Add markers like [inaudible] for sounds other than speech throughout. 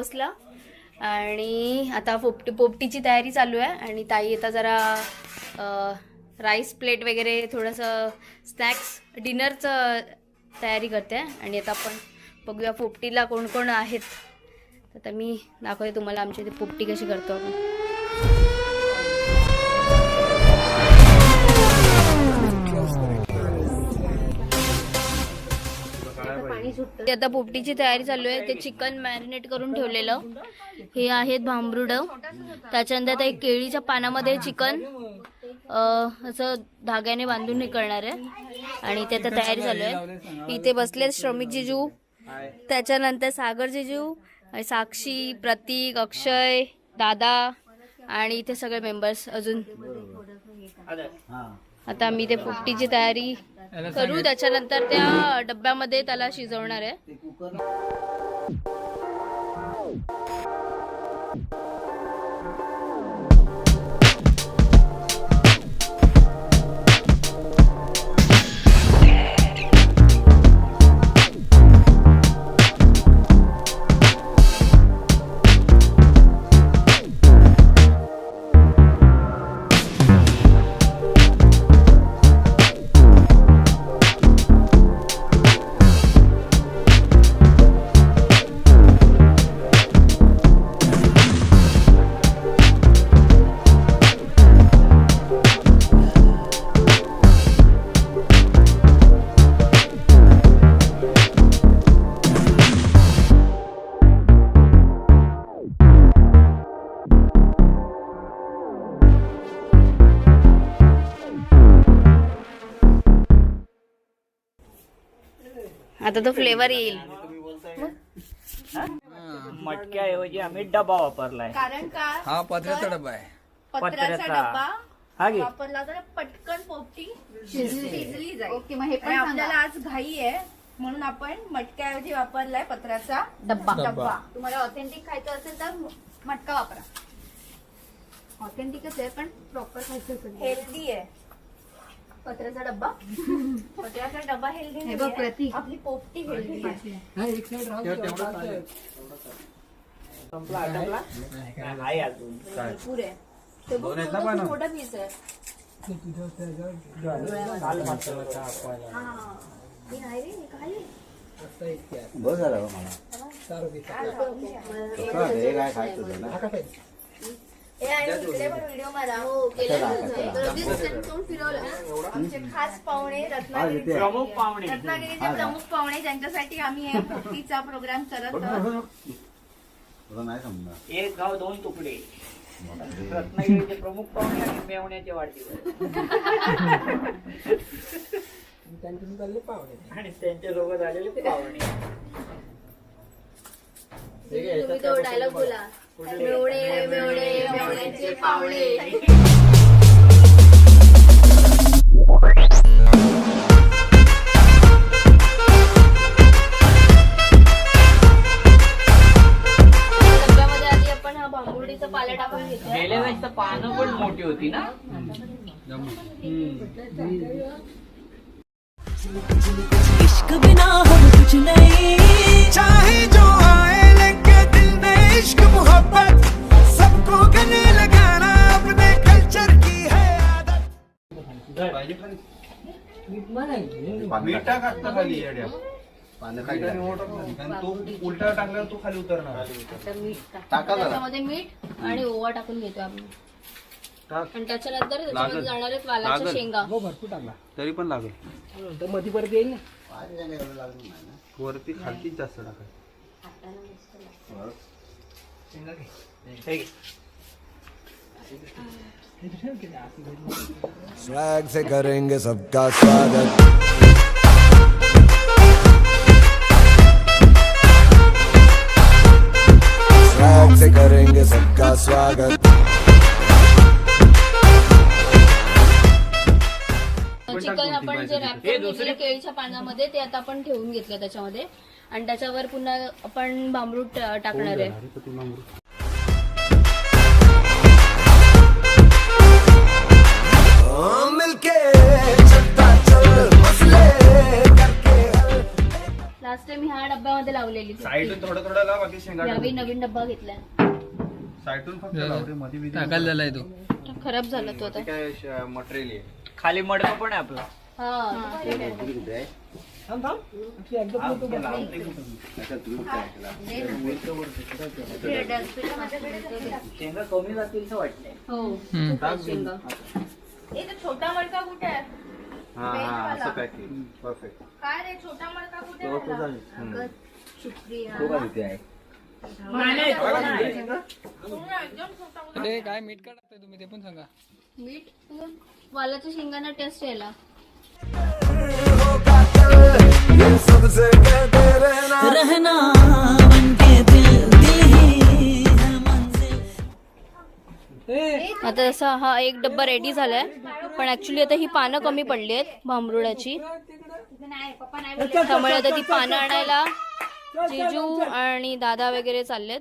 हाऊसला. आणि आता पोपटी पोपटीची तयारी चालू आहे. आणि ताई आता जरा राईस प्लेट वगैरे थोडंसं स्नॅक्स डिनरचं तयारी करते. आणि आता आपण बघूया पोपटीला कोण कोण आहेत. तर आता मी दाखवते तुम्हाला आमच्या इथे पोपटी कशी करतो आपण. ते आता पोपटीची तयारी चालू आहे. ते चिकन मॅरिनेट करून ठेवलेलं. हे आहेत भांबरुड. त्याच्यानंतर आता एक केळीच्या पानामध्ये चिकन असं धाग्याने बांधून हे करणार आहे. आणि ते आता तयारी चालू आहे. इथे बसले श्रमिक जिजू. त्याच्यानंतर सागर जिजू साक्षी प्रतीक अक्षय दादा आणि इथे सगळे मेंबर्स अजून. आता मी ते पोपटीची तयारी करू. त्याच्यानंतर त्या डब्यामध्ये त्याला शिजवणार आहे. आता तो फ्लेवर येईल. मटक्याऐवजी आम्ही डबा वापरलाय. कारण का? हा पत्र्याचा डबा आहे. पत्र्याचा पत्र्याचा. डब्बा हा घे वापरला तर पटकन पोपटी शिजली. जाईल. ओके मग हे आणि आपल्याला आज घाई आहे म्हणून आपण मटक्याऐवजी वापरलाय पत्र्याचा डब्बा डब्बा. तुम्हाला ऑथेंटिक खायचं असेल तर मटका वापरा. ऑथेंटिकच आहे पण प्रॉपर खायचं असेल. हेल्दी आहे. पत्र्याचा डब्बा. [laughs] पत्र्याचा डबा हेल्दी हे बघ प्रतीक. आपली पोपटी हेल्दी आहे. संपला आटपला आहे अजून. पुरे ते बघ, पीस आहे काल मात्र हे नाही रे, हे काय आहे? बस झालं बा मला? कसं हे काय खायचं हे हो आमचे खास पाहुणे रत्नागिरी. प्रमुख पाहुणे. रत्नागिरीचे प्रमुख पाहुणे ज्यांच्यासाठी आम्ही हे पोपटीचा प्रोग्राम करत आहोत. एक गाव दोन तुकडे. रत्नागिरीचे प्रमुख पाहुणे आणि मेवण्याचे वाढदिवस. आणि त्यांच्यासोबत आलेले पाहुणे. डायलॉग बोला. मेवणे मेवणे मेवण्याचे हा तर पानं पण मोठी होती ना? खाली. टाक. टाका. जरा. त्याच्यामध्ये मीठ आणि ओवा टाकून घेतो टाक. आणि त्याच्यानंतर त्याच्यामध्ये लागल. जाणार आहेत वालाच्या लागल. शेंगा. तरी पण लागेल. एवढं लागलं नाही ना. वरती खालतीच जास्त टाकाय हे घे. स्वैग से करेंगे सबका स्वागत स्वैग से करेंगे सबका स्वागत चिकन आपण जे रॅप घेतलेलं केळीच्या पानामध्ये ते आता आपण ठेवून घेतलं त्याच्यामध्ये. आणि त्याच्यावर पुन्हा आपण बांबरूट टाकणार आहे. लावलेली साईडून थोडं थोडं लाव बाकी शेंगा नवीन डब्बा घेतलाय. साईडून फक्त लाव रे मध्ये बिधी टाकायला झालाय तो. खराब झाला तो आता. काय मटेरियल आहे. खाली मडकं पण आहे आपला. हा. ते काय. शेंगा कमी जातील असं वाटतंय. हो. खूप आहेत शेंगा. ए, तो छोटा मडका कुठे आहे? हा हा असं पॅकिंग परफेक्ट काय रे छोटा मडका कुठे? अरे काय मीठ का टाकताय तुम्ही ते पण सांगा. मीठ वालाच्या शेंगांना टेस्ट यायला. रहना बनके दिल दिल मंजिल। आता जसा हा एक डब्बा रेडी झालाय पण ऍक्च्युली आता ही पानं कमी पडली आहेत भांबरुडाची त्यामुळे आता ती पानं आणायला जिजू आणि दादा वगैरे चाललेत.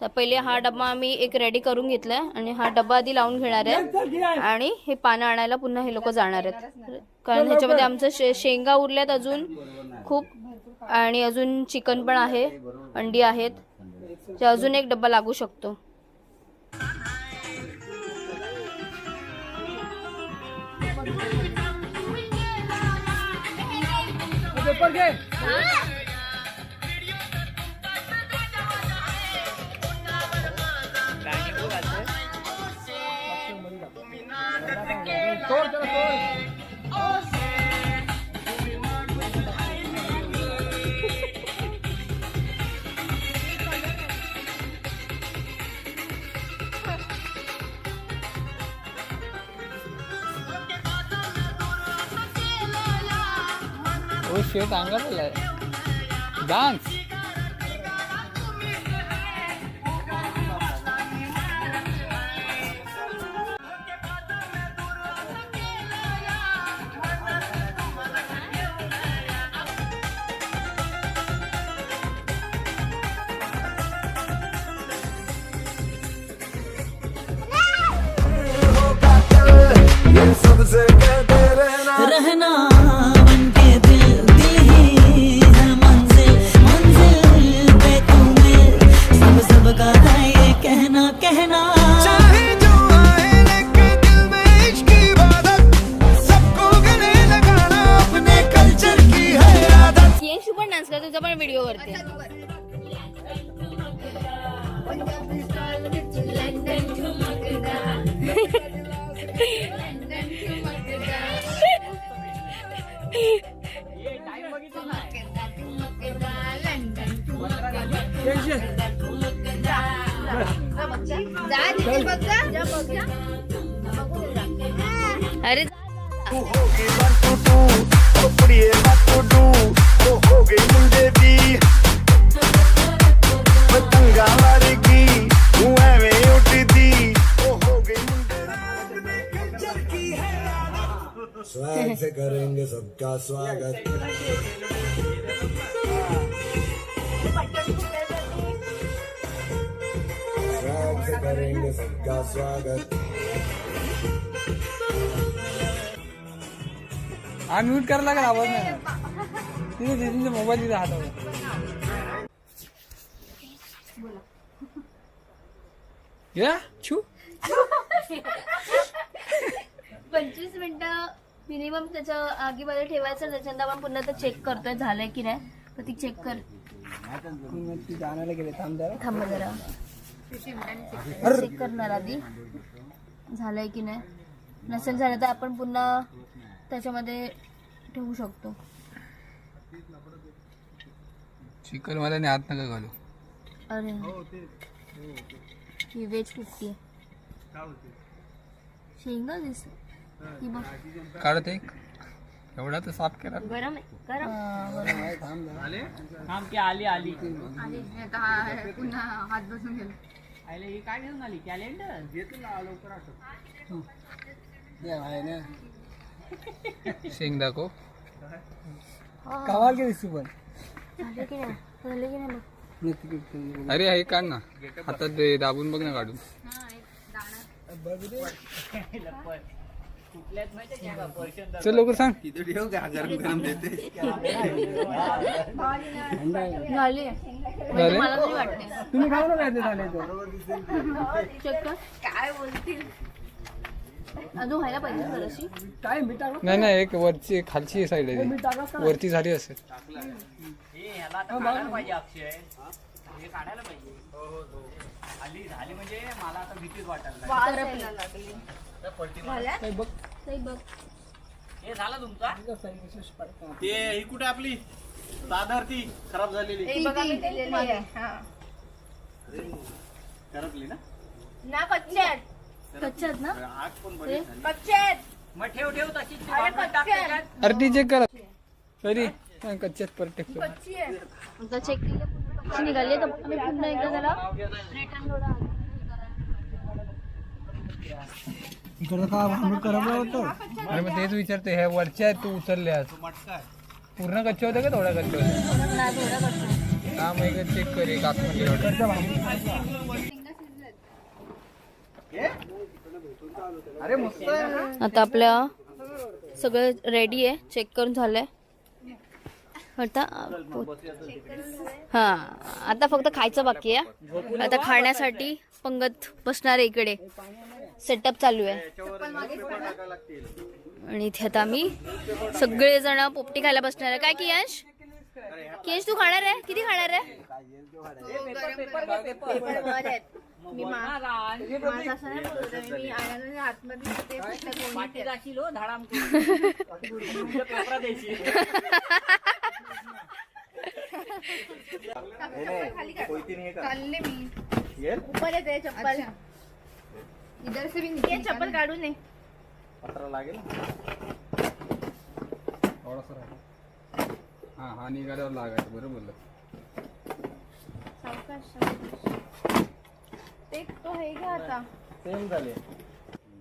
तर पहिले हा डब्बा आम्ही एक रेडी करून घेतलाय आणि हा डब्बा आधी लावून घेणार आहे. आणि हे पानं आणायला पुन्हा हे लोक जाणार आहेत. कारण ह्याच्यामध्ये आमचं शे शेंगा उरल्यात अजून. खूप आणि अजून चिकन पण आहे. अंडी आहेत. ते अजून एक डब्बा लागू शकतो. Toro, tira toro. Ôi, xíu tăng gấp lại. Dance. आलाय डान्स रहना बनके दिल दिल ही है मंजिल मंजिल पे तुम्हें सब सबका है ये कहना कहना। चाहे जो आए लेके दिल में [laughs] अरे सबका स्वागत स्वैग से करेंगे सबका स्वागत हा म्यूट करायला लागला आवाज नाही. तिथे तिथे मोबाईल तिथे हातावर. या? छू पंचवीस मिनिटं मिनिमम त्याच्या आगीमध्ये ठेवायचं त्याच्यानंतर आपण पुन्हा ते चेक करतोय झालंय की नाही? तर ती चेक कर. तिथे आणायला गेले थांब जरा. थांब जरा चेक करणार आधी. झालंय की नाही? नसेल झालं तर आपण पुन्हा त्याच्यामध्ये ठेवू शकतो. चिकनमध्ये हात नका घालू. अरे. ही वेज फिफ्टी शेंगा दिस ही बघ काढत एक. एवढा तर साफ केला. गरम आहे गरम. थांब की आली आली. पुन्हा हात बसून गेलो आले ही काय घेऊन आली? कॅलेंडर शेंग दाखव. हा. कमाल के दिसू पण झाले की नाही? झाले की नाही बघ अरे हे काढ ना. हातात दे दाबून बघ ना काढून. आहे [laughs] चल लवकर सांग. म्हणजे तुम्ही खाऊ नका काय बोलतील? अजून व्हायला पाहिजे जराशी. काय मीठ नाही नाही एक वरची खालची साईड आहे ती. वरती झाली असेल. हे काढायला पाहिजे अक्षय. हे काढायला पाहिजे. झाली झाली म्हणजे मला आता भीतीच वाटायला लागली. काय बघ. हे झालं तुमचा? ते ही कुठे आपली? दादर ती खराब झालेली. करपली ना? ना कच्च्यात. कच्च्यात ना? आग पण बरी मग ठेव ठेव तशीच ती बाजूला टाक त्याच्यात. अरे ती चेक करा. तरी. कच्च्यात परत टेकतो. आता चेक केलं कच्ची निघाली. तर आम्ही पुन्हा एकदा त्याला रिटर्न थोडा अरे मग तेच विचारते ह्या वरच्या आहेत तू उचलल्यास. पूर्ण कच्चे होते का थोड्या कच्चे होते? नाही थोडा कच्चा हा मग एकदा चेक कर एक आतमध्ये एवढं. आता आपल्या सगळं रेडी आहे. चेक करून झालंय. आता हा आता फक्त खायचं बाकी आहे. आता खाण्यासाठी पंगत बसणार आहे इकडे. सेटअप चालू आहे. आणि इथे आता आम्ही सगळेजण पोपटी खायला बसणार आहे. काय की यश की यश तू खाणार आहे? किती खाणार आहे? मी. आहे. मी इधर से भी निकल चप्पल काढू नये लागेल? थोडासा राहिला. हा हा निघाल्यावर लागायचं बरं बोललं. ते तो हे घ्या आता. सेम झाले.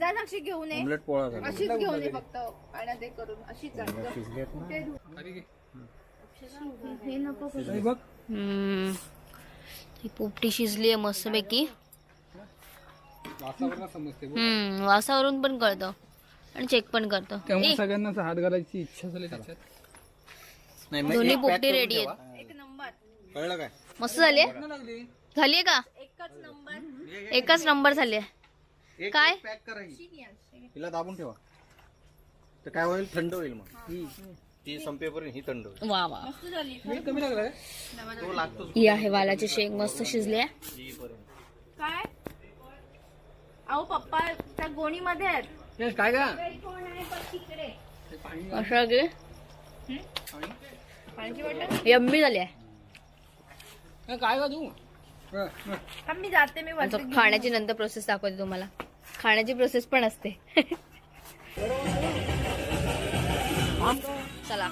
जा साक्षी घेऊन ये. ऑमलेट पोळा झाला. अशीच घेऊन ये फक्त. पाण्यात हे करून अशीच. हे नको बघ. पोपटी शिजली आहे मस्तपैकी. हम्म वासावरून पण कळतं. आणि चेक पण करतं. त्यामुळे सगळ्यांना हात घालायची इच्छा झाली त्याच्यात. दोन्ही पोपटी रेडी. आहेत. एक नंबर. कळलं काय? मस्त झाली झालीये का? एकच नंबर. एकच नंबर झाली एक काय? पॅक करा ही. हिला दाबून ठेवा. तर काय होईल? थंड होईल मग. ती संपेपर्यंत ही थंड होईल. वा वा. कमी लागलाय? तो लागतो ही आहे वालाची शेंग मस्त शिजली आहे. काय? अहो पप्पा त्या गोणीमध्ये आहेत. काय का पाण्याची यम्मी झाली आहे. काय का तू? हा, मी जाते मी खाण्याची नंतर प्रोसेस दाखवते तुम्हाला. खाण्याची प्रोसेस पण असते. चला.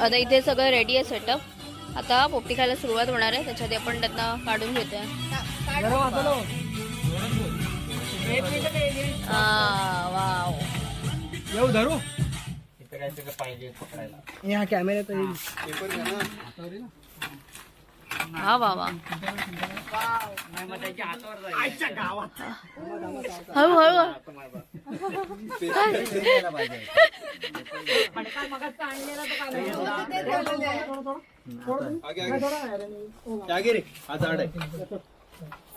आता इथे सगळं रेडी आहे सेटअप आता पोपटी खायला सुरुवात होणार आहे. त्याच्यात आपण त्यांना काढून घेतोय. येऊ धरू? या हा मग त्याच्या हातावर जाईल हळू हळू. आगे रे हा झाड आहे.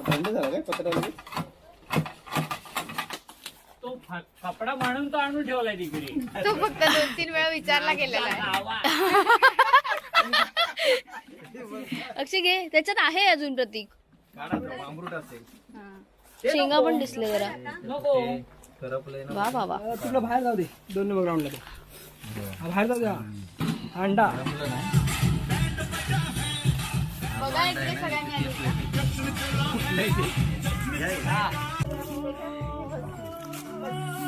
थंड झालं काय पत्रावली तो कपडा म्हणून तो आणून ठेवलाय तिकडे. तो फक्त दोन तीन वेळा विचारला गेलेला आहे. अक्षय घे. त्याच्यात आहे अजून प्रतीक. शेंगा पण दिसले जरा. नको. करपलंय ना. वा वा वा. तुला बाहेर जाऊ दे. दोन नंबर ग्राउंडला बाहेर जाऊ द्या. अंडा. बघा इकडे सगळ्यांनी?